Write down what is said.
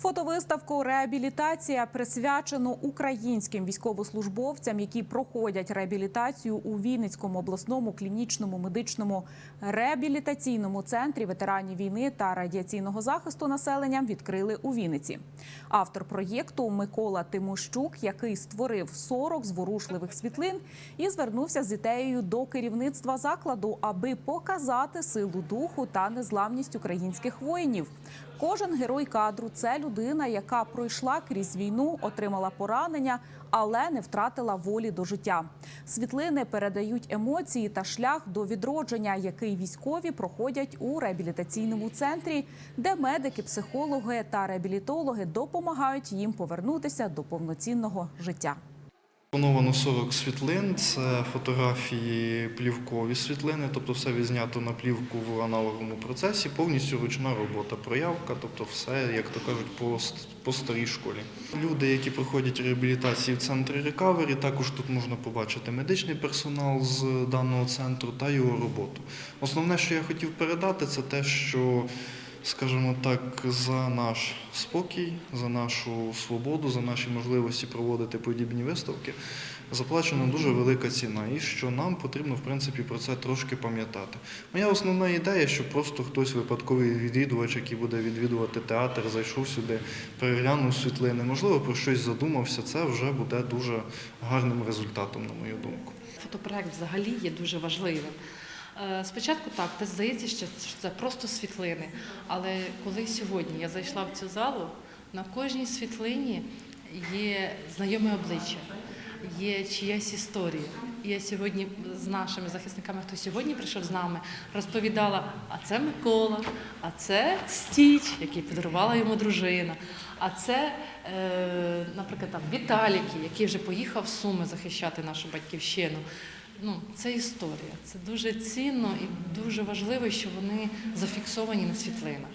Фотовиставку Реабілітація присвячено українським військовослужбовцям, які проходять реабілітацію у Вінницькому обласному клінічному медичному реабілітаційному центрі ветеранів війни та радіаційного захисту населення. Відкрили у Вінниці. Автор проєкту Микола Тимощук, який створив 40 зворушливих світлин, і звернувся з ідеєю до керівництва закладу, аби показати силу духу та незламність українських воїнів. Кожен герой кадру це людина, яка пройшла крізь війну, отримала поранення, але не втратила волі до життя. Світлини передають емоції та шлях до відродження, який військові проходять у реабілітаційному центрі, де медики, психологи та реабілітологи допомагають їм повернутися до повноцінного життя. Плановано 40 світлин, це фотографії плівкові світлини, тобто все відзнято на плівку в аналоговому процесі, повністю ручна робота, проявка, тобто все, як то кажуть, по, по старій школі. Люди, які проходять реабілітації в центрі рекавері, також тут можна побачити медичний персонал з даного центру та його роботу. Основне, що я хотів передати, це те, що скажімо так, за наш спокій, за нашу свободу, за наші можливості проводити подібні виставки заплачена дуже велика ціна, і що нам потрібно в принципі про це трошки пам'ятати. Моя основна ідея, що просто хтось випадковий відвідувач, який буде відвідувати театр, зайшов сюди, переглянув світлини, можливо, про щось задумався. Це вже буде дуже гарним результатом, на мою думку. Фотопроект взагалі є дуже важливим. Е, Спочатку так, те здається, що це просто світлини. Але коли сьогодні я зайшла в цю залу, на кожній світлині є знайоме обличчя, є чиясь історія. Я сьогодні з нашими захисниками, хто сьогодні прийшов з нами, розповідала: а це Микола, а це Стіч, який подарувала йому дружина. А це, е, наприклад, там Віталіки, який вже поїхав в Суми захищати нашу батьківщину. Ну, це історія. Це дуже цінно і дуже важливо, що вони зафіксовані на світлинах.